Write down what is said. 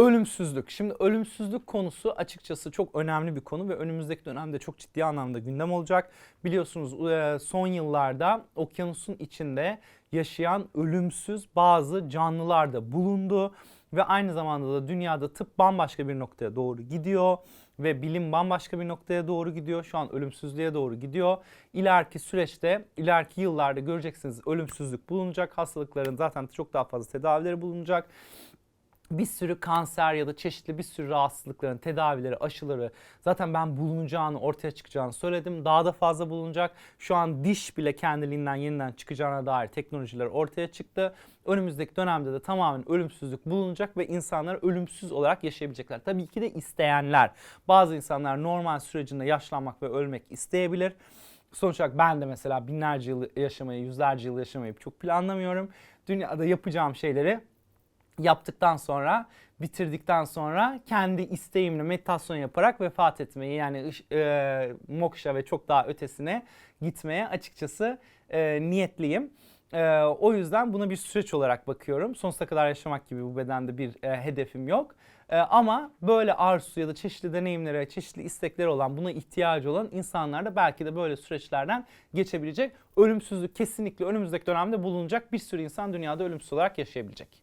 Ölümsüzlük. Şimdi ölümsüzlük konusu açıkçası çok önemli bir konu ve önümüzdeki dönemde çok ciddi anlamda gündem olacak. Biliyorsunuz e, son yıllarda okyanusun içinde yaşayan ölümsüz bazı canlılar da bulundu ve aynı zamanda da dünyada tıp bambaşka bir noktaya doğru gidiyor ve bilim bambaşka bir noktaya doğru gidiyor. Şu an ölümsüzlüğe doğru gidiyor. İleriki süreçte, ileriki yıllarda göreceksiniz ölümsüzlük bulunacak. Hastalıkların zaten çok daha fazla tedavileri bulunacak bir sürü kanser ya da çeşitli bir sürü rahatsızlıkların tedavileri, aşıları zaten ben bulunacağını, ortaya çıkacağını söyledim. Daha da fazla bulunacak. Şu an diş bile kendiliğinden yeniden çıkacağına dair teknolojiler ortaya çıktı. Önümüzdeki dönemde de tamamen ölümsüzlük bulunacak ve insanlar ölümsüz olarak yaşayabilecekler. Tabii ki de isteyenler. Bazı insanlar normal sürecinde yaşlanmak ve ölmek isteyebilir. Sonuç olarak ben de mesela binlerce yıl yaşamayı, yüzlerce yıl yaşamayı çok planlamıyorum. Dünyada yapacağım şeyleri yaptıktan sonra bitirdikten sonra kendi isteğimle meditasyon yaparak vefat etmeyi yani e, moksha ve çok daha ötesine gitmeye açıkçası e, niyetliyim. E, o yüzden buna bir süreç olarak bakıyorum. Sonsuza kadar yaşamak gibi bu bedende bir e, hedefim yok. E, ama böyle arzusu ya da çeşitli deneyimlere, çeşitli istekleri olan, buna ihtiyacı olan insanlar da belki de böyle süreçlerden geçebilecek. Ölümsüzlük kesinlikle önümüzdeki dönemde bulunacak bir sürü insan dünyada ölümsüz olarak yaşayabilecek.